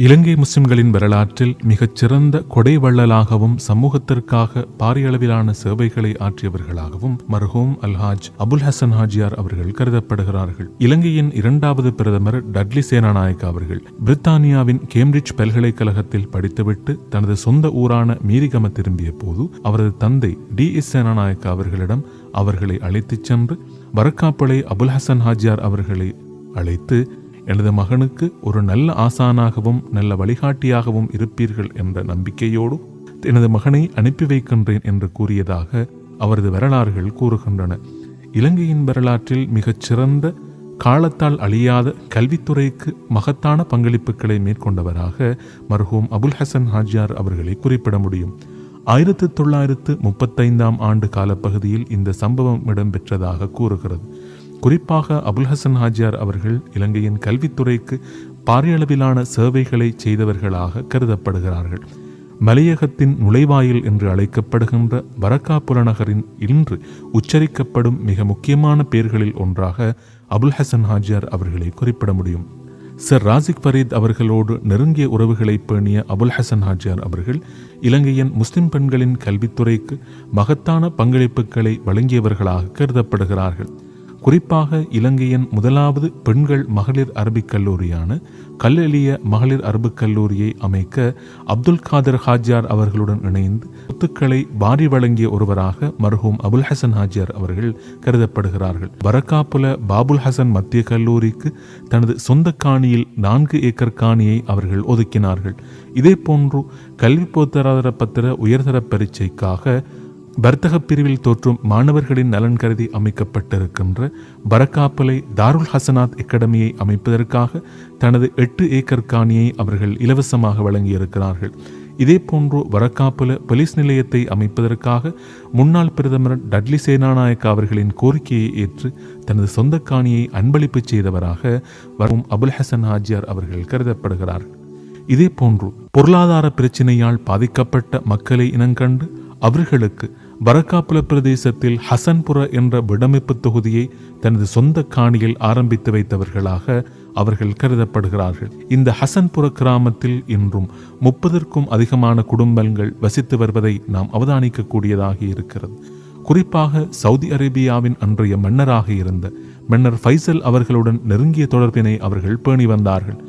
இலங்கை முஸ்லிம்களின் வரலாற்றில் மிகச்சிறந்த கொடை வள்ளலாகவும் சமூகத்திற்காக பாரியளவிலான சேவைகளை ஆற்றியவர்களாகவும் மர்ஹூம் அல்ஹாஜ் அபுல் ஹசன் ஹாஜியார் அவர்கள் கருதப்படுகிறார்கள். இலங்கையின் இரண்டாவது பிரதமர் டட்லி சேனாநாயக் அவர்கள் பிரித்தானியாவின் கேம்பிரிட்ஜ் பல்கலைக்கழகத்தில் படித்துவிட்டு தனது சொந்த ஊரான மீரிகம திரும்பிய போது அவரது தந்தை டி எஸ் சேனாநாயக் அவர்களிடம் அவர்களை அழைத்துச் சென்று வரக்காப்பளை அபுல் ஹசன் ஹாஜியார் அவர்களை அழைத்து எனது மகனுக்கு ஒரு நல்ல ஆசானாகவும் நல்ல வழிகாட்டியாகவும் இருப்பீர்கள் என்ற நம்பிக்கையோடு எனது மகனை அனுப்பி வைக்கின்றேன் என்று கூறியதாக அவரது வரலாறுகள் கூறுகின்றன. இலங்கையின் வரலாற்றில் மிகச்சிறந்த காலத்தால் அழியாத கல்வித்துறைக்கு மகத்தான பங்களிப்புகளை மேற்கொண்டவராக மருகோம் அபுல் ஹசன் ஹாஜியார் அவர்களை குறிப்பிட முடியும். ஆயிரத்தி தொள்ளாயிரத்து முப்பத்தைந்தாம் ஆண்டு காலப்பகுதியில் இந்த சம்பவம் இடம்பெற்றதாக கூறுகிறது. குறிப்பாக அபுல் ஹசன் ஹாஜியார் அவர்கள் இலங்கையின் கல்வித்துறைக்கு பாரியளவிலான சேவைகளை செய்தவர்களாக கருதப்படுகிறார்கள். மலையகத்தின் நுழைவாயில் என்று அழைக்கப்படுகின்ற வரக்கா புறநகரின் இன்று உச்சரிக்கப்படும் மிக முக்கியமான பெயர்களில் ஒன்றாக அபுல் ஹசன் ஹாஜியார் அவர்களை குறிப்பிட முடியும். சர் ராசிக் ஃபரீத் அவர்களோடு நெருங்கிய உறவுகளை பேணிய அபுல் ஹசன் ஹாஜியார் அவர்கள் இலங்கையின் முஸ்லிம் பெண்களின் கல்வித்துறைக்கு மகத்தான பங்களிப்புகளை வழங்கியவர்களாக கருதப்படுகிறார்கள். குறிப்பாக இலங்கையின் முதலாவது பெண்கள் மகளிர் அரபிக் கல்லூரியான கல்லெளிய மகளிர் அரபுக் கல்லூரியை அமைக்க அப்துல் காதர் ஹாஜியார் அவர்களுடன் இணைந்து சொத்துக்களை வாரி வழங்கிய ஒருவராக மர்ஹூம் அபுல் ஹசன் ஹாஜியார் அவர்கள் கருதப்படுகிறார்கள். வரக்காப்புல பாபுல் ஹசன் மத்திய கல்லூரிக்கு தனது சொந்த காணியில் நான்கு ஏக்கர் காணியை அவர்கள் ஒதுக்கினார்கள். இதே போன்று கல்வி பொத்தராதர பத்திர உயர்தர பரீட்சைக்காக வர்த்தக பிரிவில் தோற்றும் மாணவர்களின் நலன் கருதி அமைக்கப்பட்டிருக்கின்ற பரக்காப்பலை தாருல் ஹசனாத் அகாடமியை அமைப்பதற்காக தனது எட்டு ஏக்கர் காணியை அவர்கள் இலவசமாக வழங்கியிருக்கிறார்கள். இதே போன்று வரக்காப்புல போலீஸ் நிலையத்தை அமைப்பதற்காக முன்னாள் பிரதமர் டட்லி சேனாநாயக்க அவர்களின் கோரிக்கையை ஏற்று தனது சொந்த காணியை அன்பளிப்பு செய்தவராக வரும் அபுல் ஹசன் ஹாஜியார் அவர்கள் கருதப்படுகிறார். இதே போன்று பொருளாதார பிரச்சினையால் பாதிக்கப்பட்ட மக்களை இனங்கண்டு அவர்களுக்கு வரக்காப்புல பிரதேசத்தில் ஹசன்புர என்ற விடமைப்பு தொகுதியை தனது சொந்த காணியில் ஆரம்பித்து வைத்தவர்களாக அவர்கள் கருதப்படுகிறார்கள். இந்த ஹசன்புர கிராமத்தில் இன்றும் முப்பதற்கும் அதிகமான குடும்பங்கள் வசித்து வருவதை நாம் அவதானிக்கக்கூடியதாக இருக்கிறது. குறிப்பாக சவுதி அரேபியாவின் அன்றைய மன்னராக இருந்த மன்னர் ஃபைசல் அவர்களுடன் நெருங்கிய தொடர்பினை அவர்கள் பேணி வந்தார்கள்.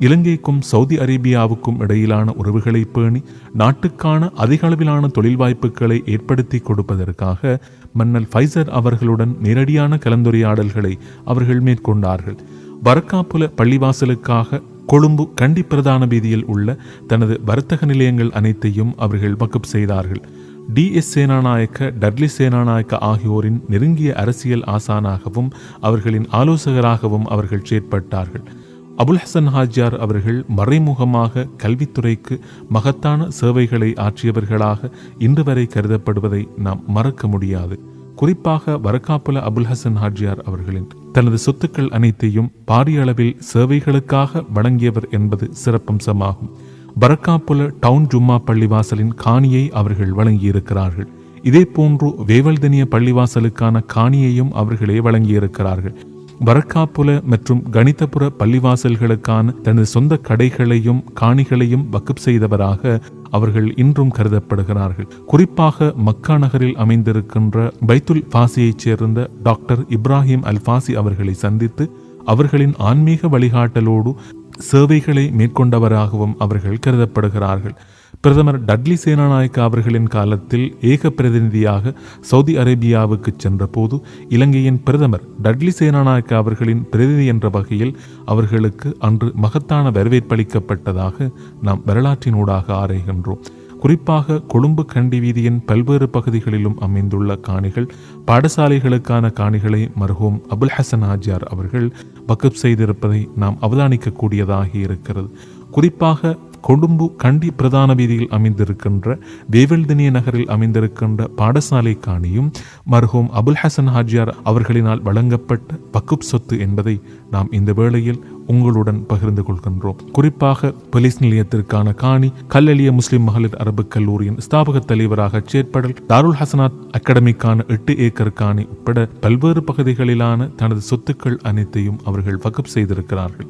இலங்கைக்கும் சவுதி அரேபியாவுக்கும் இடையிலான உறவுகளை பேணி நாட்டுக்கான அதிக அளவிலான தொழில் வாய்ப்புகளை ஏற்படுத்தி கொடுப்பதற்காக மன்னல் ஃபைசர் அவர்களுடன் நேரடியான கலந்துரையாடல்களை அவர்கள் மேற்கொண்டார்கள். வரக்காப்புல பள்ளிவாசலுக்காக கொழும்பு கண்டி பிரதான வீதியில் உள்ள தனது வர்த்தக நிலையங்கள் அனைத்தையும் அவர்கள் வக்குப் செய்தார்கள். D S Senanayake Dudley Senanayake ஆகியோரின் நெருங்கிய அரசியல் ஆசானாகவும் அவர்களின் ஆலோசகராகவும் அவர்கள் செயற்பட்டார்கள். அபுல் ஹசன் ஹாஜியார் அவர்கள் மறைமுகமாக கல்வித்துறைக்கு மகத்தான சேவைகளை ஆற்றியவர்களாக இன்று வரை கருதப்படுவதை நாம் மறக்க முடியாது. குறிப்பாக வரக்காப்புல அபுல் ஹசன் ஹாஜியார் அவர்களின் தனது சொத்துக்கள் அனைத்தையும் பாரிய அளவில் சேவைகளுக்காக வழங்கியவர் என்பது சிறப்பம்சமாகும். பரக்காப்புல டவுன் ஜும்மா பள்ளிவாசலின் காணியை அவர்கள் வழங்கியிருக்கிறார்கள். இதே போன்று வேவல்தனிய பள்ளிவாசலுக்கான காணியையும் அவர்களே வழங்கியிருக்கிறார்கள். வரக்காப்புல மற்றும் கணிதபுர பள்ளிவாசல்களுக்கான தனது சொந்த கடைகளையும் காணிகளையும் வக்குப் செய்தவராக அவர்கள் இன்றும் கருதப்படுகிறார்கள். குறிப்பாக மக்கா நகரில் அமைந்திருக்கின்ற பைத்துல் ஃபாசியைச் சேர்ந்த டாக்டர் இப்ராஹிம் அல்ஃபாசி அவர்களை சந்தித்து அவர்களின் ஆன்மீக வழிகாட்டலோடு சேவைகளை மேற்கொண்டவராகவும் அவர்கள் கருதப்படுகிறார்கள். பிரதமர் டட்லி சேனாநாயக்க அவர்களின் காலத்தில் ஏக பிரதிநிதியாக சவுதி அரேபியாவுக்கு சென்றபோது இலங்கையின் பிரதமர் டட்லி சேனாநாயக்க அவர்களின் பிரதிநிதி என்ற வகையில் அவர்களுக்கு அன்று மகத்தான வரவேற்பளிக்கப்பட்டதாக நாம் வரலாற்றினூடாக ஆராய்கின்றோம். குறிப்பாக கொழும்பு கண்டி வீதியின் பல்வேறு பகுதிகளிலும் அமைந்துள்ள காணிகள் பாடசாலைகளுக்கான காணிகளை மருகோம் அபுல் ஹசன் ஆஜியார் அவர்கள் வக்குப் செய்திருப்பதை நாம் அவதானிக்கக்கூடியதாக இருக்கிறது. குறிப்பாக கொழும்பு கண்டி பிரதான வீதியில் அமைந்திருக்கின்ற தேவல்தினிய நகரில் அமைந்திருக்கின்ற பாடசாலை காணியும் மர்ஹூம் அபுல் ஹசன் ஹாஜியார் அவர்களினால் வழங்கப்பட்ட பக்குப் சொத்து என்பதை நாம் இந்த வேளையில் உங்களுடன் பகிர்ந்து கொள்கின்றோம். குறிப்பாக போலீஸ் நிலையத்திற்கான காணி கல்லெளிய முஸ்லிம் மகளிர் அரபு கல்லூரியின் ஸ்தாபக தலைவராக செயற்படல் தாருல் ஹசனாத் அகாடமிக்கான எட்டு ஏக்கர் காணி உட்பட பல்வேறு பகுதிகளிலான தனது சொத்துக்கள் அனைத்தையும் அவர்கள் வகுப் செய்திருக்கிறார்கள்.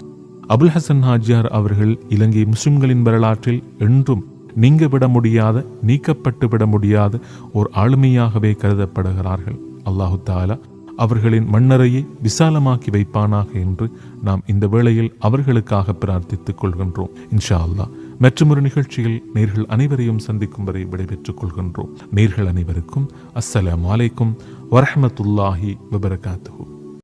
அபுல் ஹசன் ஹாஜியார் அவர்கள் இலங்கை முஸ்லிம்களின் வரலாற்றில் என்றும் நீங்க விட முடியாத நீக்கப்பட்டு விட முடியாத ஒரு ஆளுமையாகவே கருதப்படுகிறார்கள். அல்லாஹு தாலா அவர்களின் மண்ணறையை விசாலமாக்கி வைப்பானாக என்று நாம் இந்த வேளையில் அவர்களுக்காக பிரார்த்தித்துக் கொள்கின்றோம். இன்ஷா அல்லாஹ் மற்றொரு நிகழ்ச்சியில் நேர்கள் அனைவரையும் சந்திக்கும் வரை விடைபெற்றுக் கொள்கின்றோம். நேர்கள் அனைவருக்கும் அஸ்ஸலாம் வலைக்கும் வரஹ்மத்துல்லாஹி வபரகாத்து